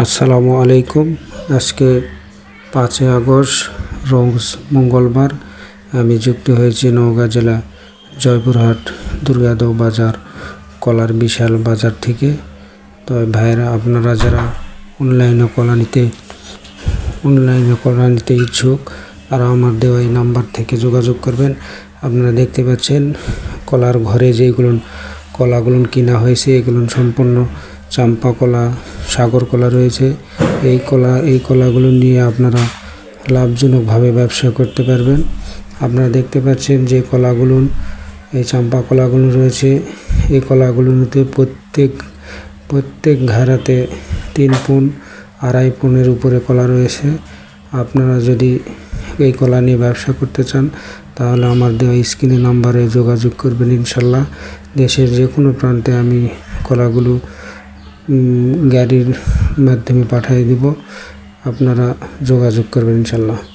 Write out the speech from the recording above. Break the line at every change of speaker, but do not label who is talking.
আসসালামু আলাইকুম। আজকে পাঁচই আগস্ট, রোজ মঙ্গলবার আমি যুক্ত হয়েছি নওগাঁ জেলা জয়পুরহাট দুর্গাদহ বাজার, কলার বিশাল বাজার থেকে। তো ভাইয়েরা, আপনারা যারা অনলাইনে কলা নিতে, অনলাইনে কলা নিতে ইচ্ছুক, তারা আমার দেওয়া এই নাম্বার থেকে যোগাযোগ করবেন। আপনারা দেখতে পাচ্ছেন কলার ঘরে যেগুলো কলাগুলো কিনা হয়েছে, এগুলো সম্পূর্ণ চাম্পা কলা সাগর কলা রয়েছে। এই কলা, এই কলাগুলো নিয়ে আপনারা লাভজনকভাবে ব্যবসা করতে পারবেন। আপনারা দেখতে পাচ্ছেন যে কলাগুলো, এই চাম্পা কলাগুলো রয়েছে। এই কলাগুলোতে প্রত্যেক প্রত্যেক ঘাড়াতে তিন পুন, আড়াই পুনের উপরে কলা রয়েছে। আপনারা যদি এই কলা নিয়ে ব্যবসা করতে চান, তাহলে আমার দেওয়া স্ক্রিনে নাম্বারে যোগাযোগ করবেন ইনশাল্লাহ। দেশের যে কোনো প্রান্তে আমি কলাগুলো গাড়ির মাধ্যমে পাঠিয়ে দেব। আপনারা যোগাযোগ করবেন ইনশাল্লাহ।